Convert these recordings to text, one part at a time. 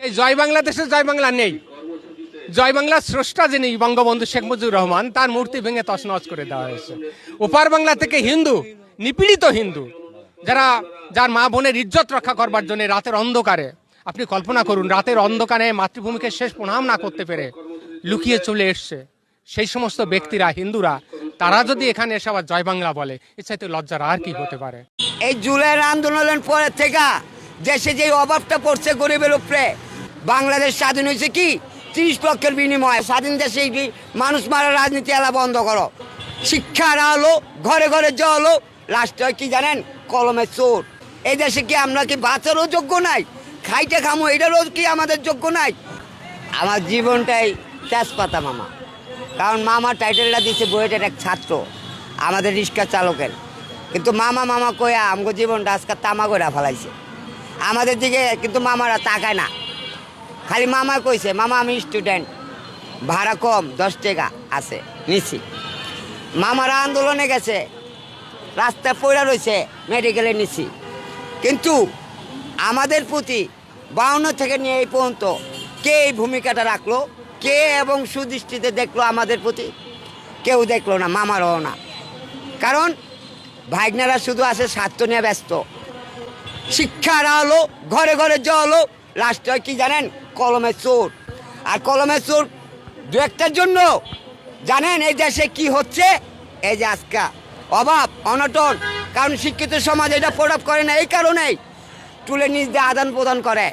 এই জয় বাংলাদেশে জয় বাংলা নেই। জয় বাংলার স্রষ্টা যিনি বঙ্গবন্ধু শেখ মুজিবুর রহমান, তার মূর্তি ভেঙে তছনছ করে দেওয়া হয়েছে। ওপার বাংলা থেকে হিন্দু, নিপীড়িত হিন্দু, যারা, যার মা বোনের ইজ্জত রক্ষা করবার জন্য রাতের অন্ধকারে, আপনি কল্পনা করুন, রাতের অন্ধকারে মাতৃভূমিকে শেষ প্রণাম না করতে পেরে লুকিয়ে চলে এসছে সেই সমস্ত ব্যক্তিরা, হিন্দুরা। তারা যদি এখানে এসে আবার জয় বাংলা বলে চাইতে লজ্জার আর কি হতে পারে? এই জুলাইয়ের আন্দোলনের পরে থেকে দেশে যে অভাবটা পড়ছে গরিবের উপরে বাংলাদেশ স্বাধীন হয়েছে কি? তিরিশ লক্ষের বিনিময়ে স্বাধীন দেশে এই মানুষ মারা রাজনীতি এলা বন্ধ করো? শিক্ষার আলো ঘরে ঘরে লাস্টে হয় কি জানেন? কলমের চোর। এই দেশে কি আমরা কি বাঁচারও যোগ্য নাই? খাইতে খামো, এটারও কি আমাদের যোগ্য নাই? আমার জীবনটাই তেজপাতা মামা। কারণ মামা টাইটেলটা দিচ্ছে বইয়ের এক ছাত্র, আমাদের রিক্সা চালকের। কিন্তু মামা মামা কয়া, আমগো জীবনটা আজকে তামা করে ফেলাইছে। আমাদের দিকে কিন্তু মামারা তাকায় না। খালি মামা কইছে, মামা, আমি স্টুডেন্ট ভাড়া কম, দশ টাকা আছে, নিছি। মামারা আন্দোলনে গেছে রাস্তা পড়া রয়েছে মেডিকেলে নিছি। কিন্তু আমাদের প্রতি বাউন্ন থেকে নিয়ে এই পর্যন্ত কে এই ভূমিকাটা রাখল, কে এবং সুদৃষ্টিতে দেখল আমাদের প্রতি, কেউ দেখল না, মামারও না। কারণ ভাইগনারা শুধু আছে স্বার্থ নিয়ে ব্যস্ত। শিক্ষার আলো, ঘরে ঘরে জলো লাস্ট কি জানেন? কলমের চোর। আর কলমের চোর দু একটার জন্য। জানেন এই দেশে কি হচ্ছে? এই যে আজকা অভাব, অনটন। কারণ শিক্ষিত সমাজ এটা প্রভাব করে না, এই কারণেই তুলে নিজ দিয়ে আদান প্রদান করে।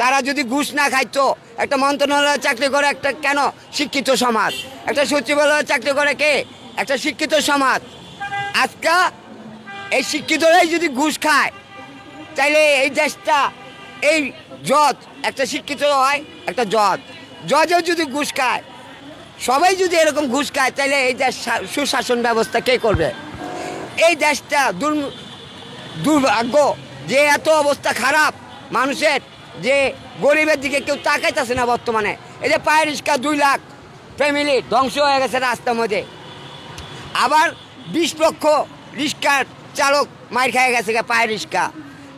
তারা যদি ঘুষ না খাইতো, একটা মন্ত্রণালয়ের চাকরি করে একটা কেন? শিক্ষিত সমাজ। একটা সচিবালয়ের চাকরি করে কে? একটা শিক্ষিত সমাজ। আজকা এই শিক্ষিতরাই যদি ঘুষ খায়, তাইলে এই দেশটা এই জজ, একটা শিক্ষিত হয়, একটা জজ। জজও যদি ঘুষ খায়, সবাই যদি এরকম ঘুষ খায়, তাহলে এই দেশ সুশাসন ব্যবস্থা কে করবে? এই দেশটা দুর্ দুর্ভাগ্য যে এত অবস্থা খারাপ মানুষের, যে গরিবের দিকে কেউ তাকাইতেছে না বর্তমানে। এই যে পায়ের রিক্সা দুই লাখ ফ্যামিলি ধ্বংস হয়ে গেছে রাস্তার মধ্যে। আবার বিশ লক্ষ রিক্সার চালক মার খেয়ে গেছে পায়ের রিক্সা।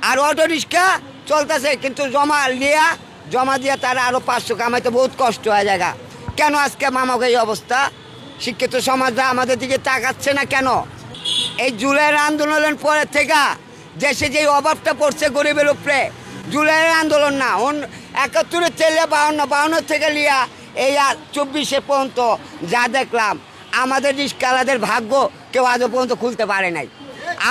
আর অটো রিক্সা চলতেছে, কিন্তু জমা লিয়া, জমা দিয়া তারা আরও পাঁচশো কামাইতে বহুত কষ্ট হয়ে যায় গা। কেন আজকে মামাকে এই অবস্থা? শিক্ষিত সমাজরা আমাদের দিকে তাকাচ্ছে না কেন? এই জুলাইয়ের আন্দোলনের পরে থেকে দেশে যে অভাবটা পড়ছে গরিবের উপরে, জুলাইয়ের আন্দোলন না, অন একাত্তরের চেলে বাউন্ন বাউন্ন থেকে লিয়া এই চব্বিশে পর্যন্ত যা দেখলাম, আমাদের রিস্কালাদের ভাগ্য কেউ আজও পর্যন্ত খুলতে পারে নাই।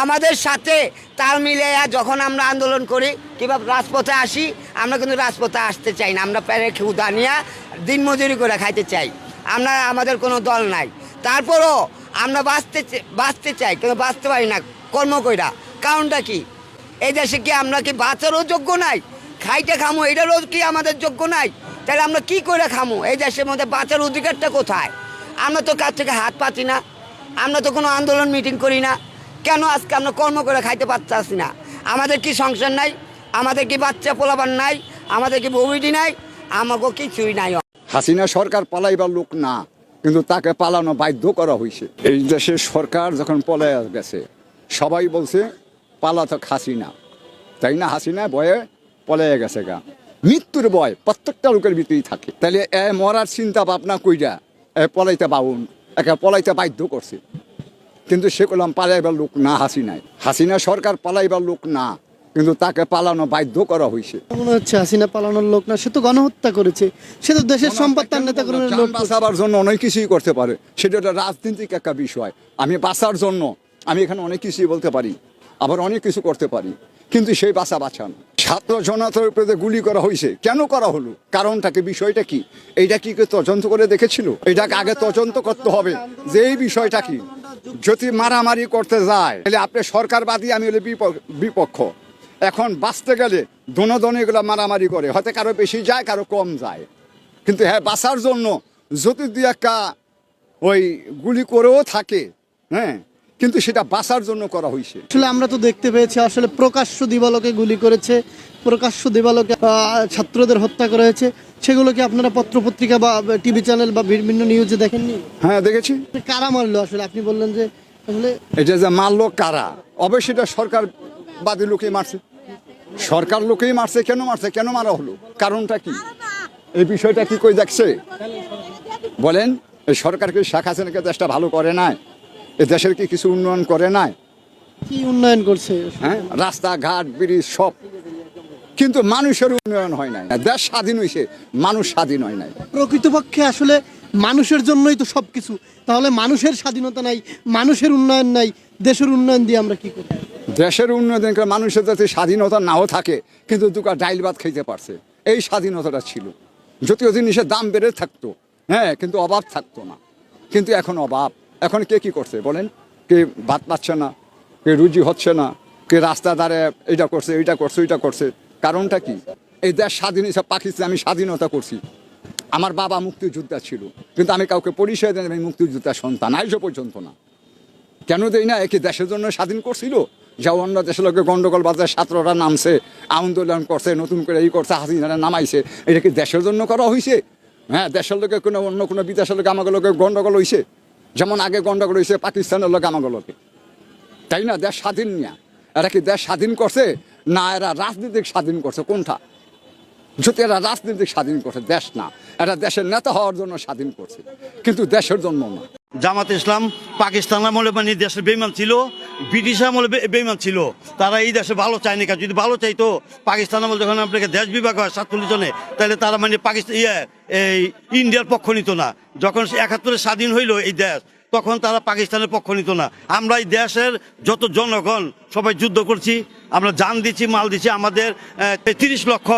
আমাদের সাথে তাল মিলে যখন আমরা আন্দোলন করি, কিংবা রাজপথে আসি, আমরা কিন্তু রাজপথে আসতে চাই না। আমরা প্যারে ক্ষুদা নিয়ে দিনমজুরি করে খাইতে চাই। আমরা, আমাদের কোনো দল নাই। তারপরও আমরা বাঁচতে বাঁচতে চাই, কিন্তু বাঁচতে পারি না কর্ম কইরা। কারণটা কি? এই দেশে কি আমরা কি বাঁচারও যোগ্য নাই? খাইতে খামো, এটারও কি আমাদের যোগ্য নাই? তাহলে আমরা কি করে খামো? এই দেশের মধ্যে বাঁচার অধিকারটা কোথায়? আমরা তো কাছ থেকে হাত পাতি না। আমরা তো কোনো আন্দোলন মিটিং করি না। কেন আজকে আমরা কর্ম করে খাইতে পারতাছি না? আমাদের কি সংসার নাই? আমাদের কি বাচ্চা পোলাবার নাই? আমাদের কি বউইটি নাই? আমাকে কিছুই নাই। হাসিনা সরকার পালাইবার লোক না, কিন্তু তাকে পালানো বাধ্য করা হয়েছে এই দেশের সরকার যখন পলাইয়া গেছে, সবাই বলছে পালা পালাতক হাসিনা। তাই না হাসিনা বয়ে পলাইয়া গেছে গা। মৃত্যুর বয় প্রত্যেকটা লোকের ভিতরেই থাকে। তাহলে এ মরার চিন্তা ভাবনা কইরা এ পলাইতে বাউন, একে পলাইতে বাধ্য করছে। কিন্তু সে করলাম পালাইবার লোক না হাসি হাসিনায় হাসিনা সরকার পালাইবার লোক না কিন্তু তাকে পালানো বাধ্য করা হয়েছে মনে হচ্ছে হাসিনা পালানোর লোক না সে তো গণহত্যা করেছে। সে তো দেশের সম্পদ তার নেতা কর্মীর লোক বাঁচাবার জন্য অনেক কিছুই করতে পারে। সেটা একটা রাজনৈতিক একটা বিষয়। আমি বাঁচার জন্য আমি এখানে অনেক কিছুই বলতে পারি আবার অনেক কিছু করতে পারি কিন্তু সেই বাঁচা বাঁচান ছাত্র জনতার উপরে গুলি করা হয়েছে কেন করা হলো? কারণটাকে বিষয়টা কি? এইটা কি তদন্ত করে দেখেছিল? এটাকে আগে তদন্ত করতে হবে। যে এই বিষয়টা কি? যদি মারামারি করতে যায়, তাহলে আপনি সরকারবাদী, আমি হলে বিপ- বিপক্ষ। এখন বাঁচতে গেলে দোনো এগুলো মারামারি করে, হয়তো কারও বেশি যায়, কারও কম যায়। কিন্তু হ্যাঁ বাঁচার জন্য যদি দুই একটা ওই গুলি করেও থাকে হ্যাঁ কিন্তু সেটা বাঁচার জন্য করা হয়েছে আসলে আমরা তো দেখতে পেয়েছি, আসলে প্রকাশ্য দিবালোকে গুলি করেছে, প্রকাশ্য দিবালোকে ছাত্রদের হত্যা করা হয়েছে। সেগুলো কি আপনারা পত্রপত্রিকা বা টিভি চ্যানেল বা বিভিন্ন নিউজে দেখেননি? হ্যাঁ দেখেছি। কারা মারলো আসলে? আপনি বললেন যে আসলে এটা যে মারলো কারা? অবশ্যই এটা সরকার বাদী লোকেই মারছে। সরকার লোকেই মারছে কেন মারছে? কেন মারা হলো? কারণটা কি? এই বিষয়টা কি কই দেখছে? বলেন এই সরকারকে শেখ হাসিনাকে দেশটা ভালো করে নাই? এ দেশের কি কিছু উন্নয়ন করে নাই? কি উন্নয়ন করছে? হ্যাঁ রাস্তাঘাট ব্রিজ সব কিন্তু মানুষের উন্নয়ন হয় নাই। দেশ স্বাধীন হয়েছে মানুষ স্বাধীন হয় নাই। প্রকৃতপক্ষে আসলে মানুষের জন্যই তো সব কিছু তাহলে মানুষের স্বাধীনতা নাই মানুষের উন্নয়ন নাই দেশের উন্নয়ন দিয়ে আমরা কি করি দেশের উন্নয়ন করে মানুষের যাতে স্বাধীনতা নাও থাকে কিন্তু দুকা ডাইল ভাত খাইতে পারছে। এই স্বাধীনতাটা ছিল। যদিও জিনিসের দাম বেড়ে থাকতো হ্যাঁ কিন্তু অভাব থাকতো না। কিন্তু এখন অভাব। এখন কে কি করছে বলেন? কে ভাত পাচ্ছে না কে রুজি হচ্ছে না কে রাস্তা ধারে এইটা করছে এইটা করছে ওইটা করছে। কারণটা কি? এই দেশ স্বাধীন হিসাবে পাকিস্তান, আমি স্বাধীনতা করছি। আমার বাবা মুক্তিযোদ্ধা ছিল, কিন্তু আমি কাউকে পরিচয় দেন আমি মুক্তিযোদ্ধার সন্তান, আজও পর্যন্ত না। কেন দেই না? একে দেশের জন্য স্বাধীন করছিল? যা অন্য দেশের লোকে গন্ডগোল বাজার ছাত্ররা নামছে, আন্দোলন করছে, নতুন করে এই করছে, হাসিনারা নামাইছে। এটা কি দেশের জন্য করা হয়েছে হ্যাঁ দেশের লোকে কোনো অন্য কোনো বিদেশের লোকে আমাকে লোকে গন্ডগোল হয়েছে যেমন আগে গন্ডগোল হয়েছে পাকিস্তানের লোক আমাকে লোকে। তাই না? দেশ স্বাধীন নিয়া এরা কি দেশ স্বাধীন করছে? না, এরা রাজনীতিক স্বাধীন করছে, কোনটা? যদি এরা রাজনীতিক স্বাধীন করছে, দেশ না। এরা দেশের নেতা হওয়ার জন্য স্বাধীন করছে, কিন্তু দেশের জন্য না। জামাত ইসলাম পাকিস্তান আমলে মানে দেশের বেইমান ছিল ব্রিটিশ আমলে বে- বেইমান ছিল। তারা এই দেশে ভালো চায়নি কাজ যদি ভালো চাইতো, পাকিস্তান আমল যখন আপনাকে দেশ বিভাগ হয় সাতচল্লিশ জনে, তাহলে তারা মানে পাকিস্তান ইয়ে এই ইন্ডিয়ার পক্ষ নিত না। যখন একাত্তরে স্বাধীন হইল এই দেশ তখন তারা পাকিস্তানের পক্ষ নিত না। আমরা এই দেশের যত জনগণ, সবাই যুদ্ধ করছি, আমরা যান দিচ্ছি মাল দিচ্ছি আমাদের তেত্রিশ লক্ষ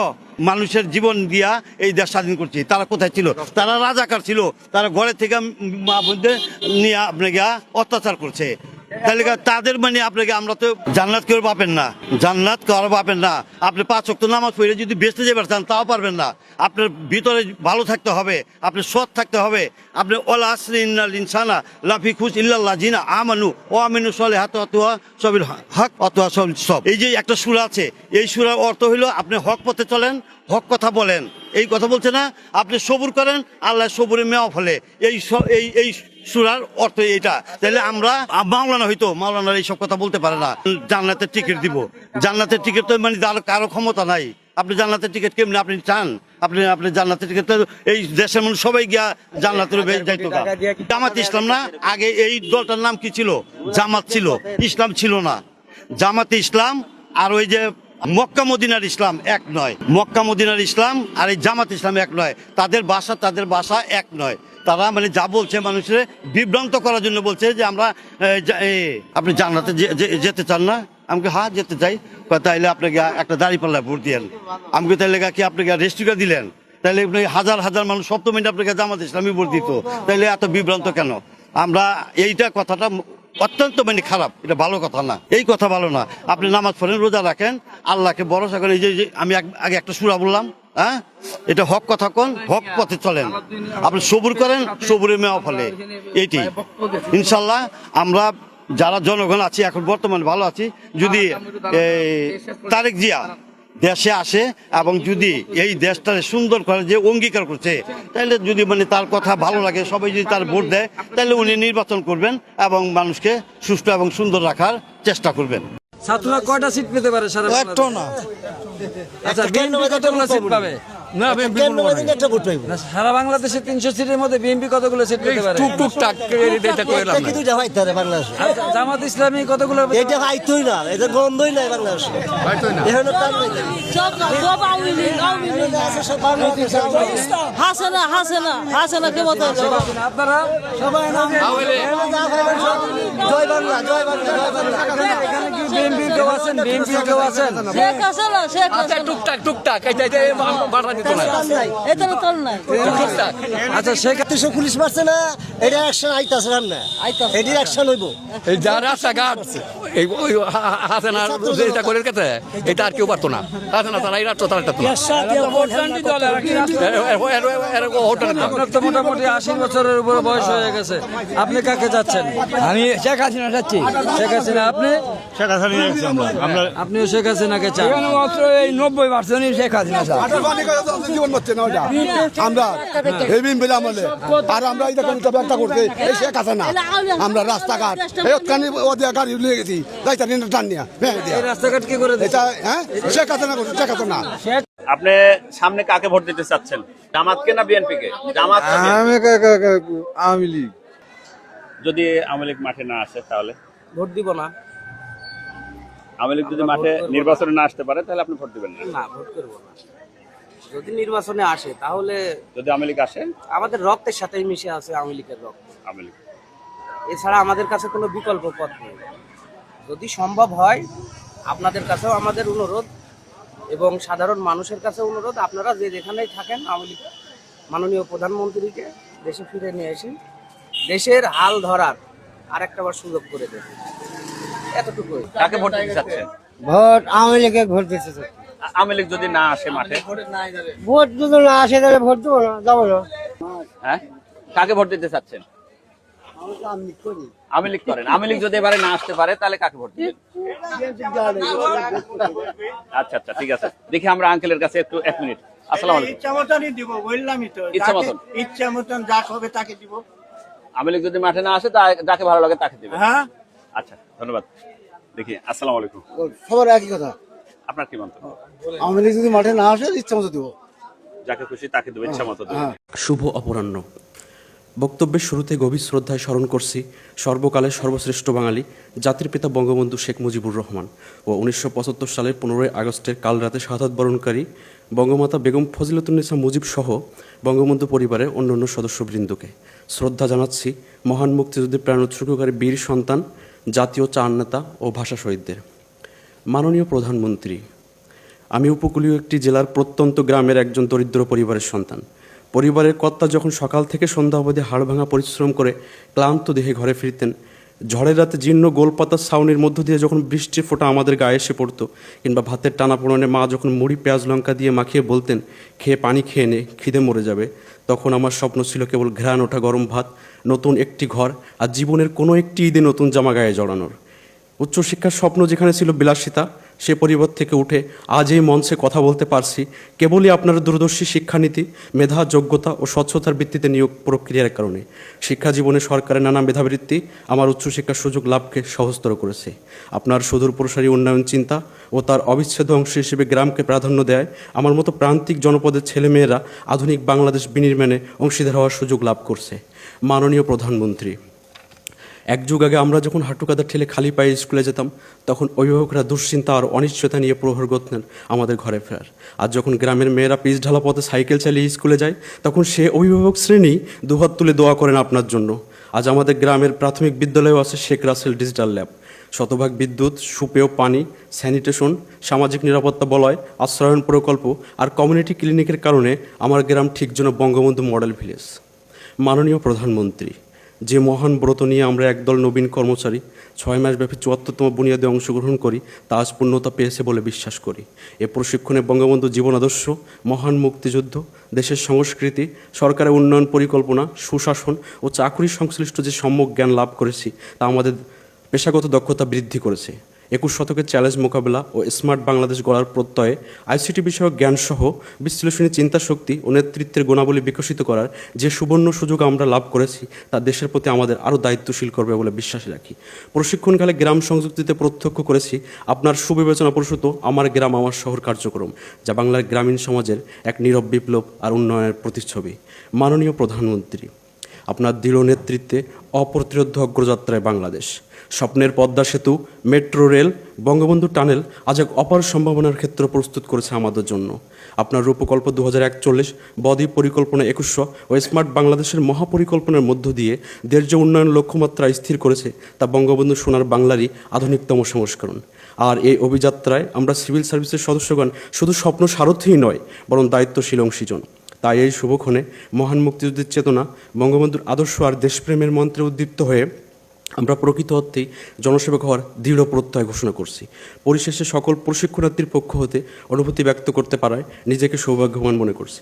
মানুষের জীবন দিয়া এই দেশ স্বাধীন করছি। তারা কোথায় ছিল? তারা রাজাকার ছিল। তারা ঘরে থেকে নিয়ে আপনাকে অত্যাচার করছে। তাহলে তাদের মানে আপনাকে আমরা তো জান্নাত কেউ পাবেন না। জান্নাত কেউ পাবেন না। আপনি পাঁচ অক্ট নামাজ পড়ে যদি বেঁচতে যাবার চান তাও পারবেন না। আপনার ভিতরে ভালো থাকতে হবে, আপনি সৎ থাকতে হবে। আপনি ওলা আসরি ইন্নাল ইনসানা লাফি খুশ ইল্লাল্লাহ জিনা আমানু ও আমিনু সলে হাত অতুয়া সবিল হক অতুয়া সব সব। এই যে একটা সুরা আছে, এই সুরার অর্থ হইল আপনি হক পথে চলেন, হক কথা বলেন। এই কথা বলছে না, আপনি সবুর করেন, আল্লাহ সবুরে মেওয়া ফলে। এই এই এই সুরার অর্থ এইটা। তাহলে আমরা মাওলানা হইতো, মাওলানার এইসব কথা বলতে পারে না। জান্নাতের টিকিট দিব। জান্নাতের টিকিট তো মানে কারও ক্ষমতা নাই। আপনি জান্নাতের টিকিট কেমনি আপনি চান? আপনি আপনি জান্নাতের টিকিট এই দেশের মানুষ সবাই গিয়া জান্নাতের জামাত ইসলাম না, আগে এই দলটার নাম কি ছিল? জামাত ছিল। ইসলাম ছিল না। জামাতে ইসলাম আর ওই যে মক্কা মদিনার ইসলাম এক নয়। মক্কা মদিনার ইসলাম আর এই জামাত ইসলাম এক নয়। তাদের ভাষা তাদের ভাষা এক নয়। তারা মানে যা বলছে মানুষের বিভ্রান্ত করার জন্য বলছে যে আমরা আপনি যে- যেতে চান না? আমাকে হ্যাঁ যেতে চাই। তাইলে আপনাকে একটা দাড়ি পাল্লা ভোট দিয়েন। আমাকে তাইলে কি আপনাকে রেস্টুকা দিলেন? তাইলে হাজার হাজার মানুষ সপ্তমিনটা আপনাকে জামাত ইসলামী ভোট দিত। তাইলে এত বিভ্রান্ত কেন? আমরা এইটা কথাটা অত্যন্ত মানে খারাপ। এটা ভালো কথা না। এই কথা ভালো না। আপনি নামাজ পড়েন, রোজা রাখেন, আল্লাহকে ভরসা করেন। এই যে আমি আগে একটা সুরা বললাম। হ্যাঁ? এটা হক কথা কোন? হক পথে চলেন। আপনি সবুর করেন, সবুরে মেওয়া ফলে। এইটি। ইনশাল্লাহ আমরা যারা জনগণ আছি, এখন বর্তমানে ভালো আছি, যদি তারেক জিয়া দেশে আসে এবং যদি এই দেশটাকে সুন্দর করে যে অঙ্গীকার করছে তাহলে যদি মানে তার কথা ভালো লাগে, সবাই যদি তার ভোট দেয় তাহলে উনি নির্বাচন করবেন এবং মানুষকে সুস্থ এবং সুন্দর রাখার চেষ্টা করবেন। ছাত্ররা কয়টা সিট পেতে পারে সারা একটা না। আচ্ছা বিএনপি কতগুলো সিট পাবে? না একটা ভোট পাইব না, সারা বাংলাদেশে তিনশো সিটের মধ্যে বিএনপি কতগুলো সিট পেতে পারে কি দুইটা ভাইতে রে বাংলাদেশে জামাত ইসলামী কতগুলো এটা ভাইতই না এটা গন্ধই নাই বাংলাদেশে এখানে টান নাই সব সব আওয়ামী লীগ আওয়ামী লীগ আছে সব বাংলাদেশে হাসেনা হাসেনা হাসেনা কে মতো আপনারা সবাই নাম জয় বাংলা জয় বাংলা জয় বাংলা এখানে কি বিএনপি কেউ আছেন বিএনপি কেউ আছেন শেখ হাসিনা শেখ হাসিনা টুকটাক টুকটাক এটা আচ্ছা শেখ দেশে পুলিশ মারছে না এটা অ্যাকশন আইতাছে না? এটি অ্যাকশন হইব। যা রাস্তাঘাট এই ওই হাসেনা যেটা করে গেছে এটা আর কেউ পারতো না। হাসেনা তারা এই রাষ্ট্র তারা একটা হোটেল মোটামুটি আশি বছরের উপরে বয়স হয়ে গেছে। আপনি কাকে যাচ্ছেন? আমি শেখ হাসিনা যাচ্ছি। শেখ হাসিনা আপনি? শেখ হাসিনা আপনিও শেখ হাসিনাকে চান। মাত্র এই নব্বই পার্সেন্ট শেখ হাসিনা জীবন বাঁচছে না ওটা আমরা এই বেলা আমলে। আর আমরা এই দেখেন এটা করতে এই শেখ আছে না আমরা রাস্তাঘাট। এই ওদের গাড়ি লিয়ে গেছি। যাইতা নিয়ে টান নিয়ে ভেঙে দিয়া। এই রাস্তাঘাট কি করে এটা হ্যাঁ? না করছে না আপনি সামনে কাকে ভোট দিতে চাচ্ছেন? জামাতকে না বিএনপি কে? জামাত আমি আওয়ামী লীগ। যদি আওয়ামী লীগ মাঠে না আসে তাহলে? ভোট দিব না। আওয়ামী লীগ যদি মাঠে নির্বাচনে না আসতে পারে তাহলে আপনি ভোট দিবেন না। না ভোট করব না। যদি নির্বাচনে আসে তাহলে যদি আওয়ামী লীগ আসে? আমাদের রক্তের সাথেই মিশে আছে আওয়ামী লীগের রক্ত। আওয়ামী লীগ। এছাড়া আমাদের কাছে কোনো বিকল্প পথ নেই। যদি সম্ভব হয় আপনাদের কাছেও আমাদের অনুরোধ এবং সাধারণ মানুষের কাছে অনুরোধ আপনারা যে যেখানেই থাকেন আওয়ামী লীগ মাননীয় প্রধানমন্ত্রীকে দেশে ফিরে নিয়ে এসে দেশের হাল ধরার আরেকটা বার সুযোগ করে দেন। এতটুকুই। কাকে ভোট দিতে চাচ্ছেন? ভোট আওয়ামী লীগে ভোট দিতে আ- আওয়ামী লীগ যদি না আসে মাঠে? ভোট যদি না আসে তাহলে ভোট দেবো না যাব না। হ্যাঁ? কাকে ভোট দিতে চাচ্ছেন? আওয়ামী লীগ করেন। আওয়ামী লীগ যদি এবারে না আসতে পারে তাহলে কাকে ভোট দিবেন? আচ্ছা আচ্ছা ঠিক আছে। দেখি আমরা আঙ্কেলের কাছে একটু এক মিনিট। আসসালামু আলাইকুম। ইচ্ছা মতনই দিব বললামই তো। ইচ্ছা মতন? ইচ্ছা মতন যা হবে তাকে দিব। আওয়ামী লীগ যদি মাঠে না আসে যাকে ভালো লাগে তাকে দিবেন। হ্যাঁ? আচ্ছা ধন্যবাদ। দেখি আসসালামু আলাইকুম। সবার একই কথা। আপনার কি মন্তব্য? আওয়ামী লীগ যদি মাঠে না আসে ইচ্ছা মতো দেবো। যাকে খুশি তাকে দেবো ইচ্ছা মতো দেবো। শুভ অপরাহ্ন। বক্তব্যের শুরুতে গভীর শ্রদ্ধায় স্মরণ করছি সর্বকালের সর্বশ্রেষ্ঠ বাঙালি জাতির পিতা বঙ্গবন্ধু শেখ মুজিবুর রহমান ও উনিশশো পঁচাত্তর সালের পনেরোই আগস্টের কাল রাতে শাহাদত বরণকারী বঙ্গমাতা বেগম ফজিলতুন্নেসা মুজিব সহ বঙ্গবন্ধু পরিবারের অন্যান্য সদস্যবৃন্দকে। শ্রদ্ধা জানাচ্ছি মহান মুক্তিযুদ্ধের প্রাণ উৎসর্গকারী বীর সন্তান জাতীয় চার নেতা ও ভাষা শহীদদের। মাননীয় প্রধানমন্ত্রী, আমি উপকূলীয় একটি জেলার প্রত্যন্ত গ্রামের একজন দরিদ্র পরিবারের সন্তান। পরিবারের কর্তা যখন সকাল থেকে সন্ধ্যা অবধি হাড়ভাঙা পরিশ্রম করে ক্লান্ত দেহে ঘরে ফিরতেন, ঝড়ের রাতে জীর্ণ গোলপাতার ছাউনির মধ্য দিয়ে যখন বৃষ্টির ফোঁটা আমাদের গায়ে এসে পড়তো, কিংবা ভাতের টানা পোড়নে মা যখন মুড়ি, পেঁয়াজ, লঙ্কা দিয়ে মাখিয়ে বলতেন, খেয়ে পানি খেয়ে নে, খিদে মরে যাবে। তখন আমার স্বপ্ন ছিল কেবল ঘ্রাণ ওঠা গরম ভাত, নতুন একটি ঘর, আর জীবনের কোনো একটি ঈদে নতুন জামা গায়ে জড়ানোর। উচ্চশিক্ষার স্বপ্ন যেখানে ছিল বিলাসিতা, সে পরিবার থেকে উঠে আজ এই মঞ্চে কথা বলতে পারছি। কেবলই আপনার দূরদর্শী শিক্ষানীতি, মেধা, যোগ্যতা ও স্বচ্ছতার ভিত্তিতে নিয়োগ প্রক্রিয়ার কারণে। শিক্ষা জীবনে সরকারের নানা মেধাবৃত্তি আমার উচ্চশিক্ষার সুযোগ লাভকে সহজতর করেছে। আপনার সুদূর প্রসারী উন্নয়ন চিন্তা ও তার অবিচ্ছেদ্য অংশ হিসেবে গ্রামকে প্রাধান্য দেয়, আমার মতো প্রান্তিক জনপদের ছেলেমেয়েরা আধুনিক বাংলাদেশ বিনির্মাণে অংশীদার হওয়ার সুযোগ লাভ করছে। মাননীয় প্রধানমন্ত্রী এক যুগ আগে আমরা যখন হাঁটুকাদা ঠেলে খালি পায়ে স্কুলে যেতাম, তখন অভিভাবকরা দুশ্চিন্তা আর অনিশ্চয়তা নিয়ে প্রহর করতেন আমাদের ঘরে ফেরার। আর যখন গ্রামের মেয়েরা পিচ ঢালা পথে সাইকেল চালিয়ে স্কুলে যায়, তখন সে অভিভাবক শ্রেণি দুহাত তুলে দোয়া করেন আপনার জন্য। আজ আমাদের গ্রামের প্রাথমিক বিদ্যালয়েও আছে শেখ রাসেল ডিজিটাল ল্যাব। শতভাগ বিদ্যুৎ, সুপেয় পানি, স্যানিটেশন, সামাজিক নিরাপত্তা বলয় আশ্রয়ন প্রকল্প আর কমিউনিটি ক্লিনিকের কারণে আমার গ্রাম ঠিক যেন বঙ্গবন্ধু মডেল ভিলেজ। মাননীয় প্রধানমন্ত্রী যে মহান ব্রত নিয়ে আমরা একদল নবীন কর্মচারী ছয় মাসব্যাপী চুয়াত্তরতম বুনিয়াদে অংশগ্রহণ করি, তা আজ পূর্ণতা পেয়েছে বলে বিশ্বাস করি। এ প্রশিক্ষণে বঙ্গবন্ধু জীবন আদর্শ, মহান মুক্তিযুদ্ধ, দেশের সংস্কৃতি, সরকারের উন্নয়ন পরিকল্পনা, সুশাসন ও চাকরি সংশ্লিষ্ট যে সম্যক জ্ঞান লাভ করেছি, তা আমাদের পেশাগত দক্ষতা বৃদ্ধি করেছে। একুশ শতকের চ্যালেঞ্জ মোকাবেলা ও স্মার্ট বাংলাদেশ গড়ার প্রত্যয়ে আইসিটি বিষয়ক জ্ঞানসহ বিশ্লেষণী চিন্তাশক্তি ও নেতৃত্বের গুণাবলী বিকশিত করার যে সুবর্ণ সুযোগ আমরা লাভ করেছি, তা দেশের প্রতি আমাদের আরও দায়িত্বশীল করবে বলে বিশ্বাস রাখি। প্রশিক্ষণকালে গ্রাম সংযুক্তিতে প্রত্যক্ষ করেছি, আপনার সুবিবেচনা প্রসূত আমার গ্রাম আমার শহর কার্যক্রম, যা বাংলার গ্রামীণ সমাজের এক নীরব বিপ্লব আর উন্নয়নের প্রতিচ্ছবি। মাননীয় প্রধানমন্ত্রী, আপনার দৃঢ় নেতৃত্বে অপ্রতিরোধ অগ্রযাত্রায় বাংলাদেশ। স্বপ্নের পদ্মা সেতু, মেট্রো রেল, বঙ্গবন্ধু টানেল আজ এক অপার সম্ভাবনার ক্ষেত্র প্রস্তুত করেছে আমাদের জন্য। আপনার রূপকল্প দু হাজার একচল্লিশ বদ্বীপ পরিকল্পনা একুশশো ও স্মার্ট বাংলাদেশের মহাপরিকল্পনার মধ্য দিয়ে দেশ যে উন্নয়ন লক্ষ্যমাত্রা স্থির করেছে তা বঙ্গবন্ধু সোনার বাংলারই আধুনিকতম সংস্করণ। আর এই অভিযাত্রায় আমরা সিভিল সার্ভিসের সদস্যগণ শুধু স্বপ্ন সারথিই নয়, বরং দায়িত্বশীল অংশীজন। তাই এই শুভক্ষণে মহান মুক্তিযুদ্ধের চেতনা, বঙ্গবন্ধুর আদর্শ আর দেশপ্রেমের মন্ত্রে উদ্দীপ্ত হয়ে আমরা প্রকৃত অর্থে জনসেবক হওয়ার দৃঢ় প্রত্যয় ঘোষণা করছি। পরিশেষে সকল প্রশিক্ষণার্থীর পক্ষ হতে অনুভূতি ব্যক্ত করতে পারায় নিজেকে সৌভাগ্যবান মনে করছি।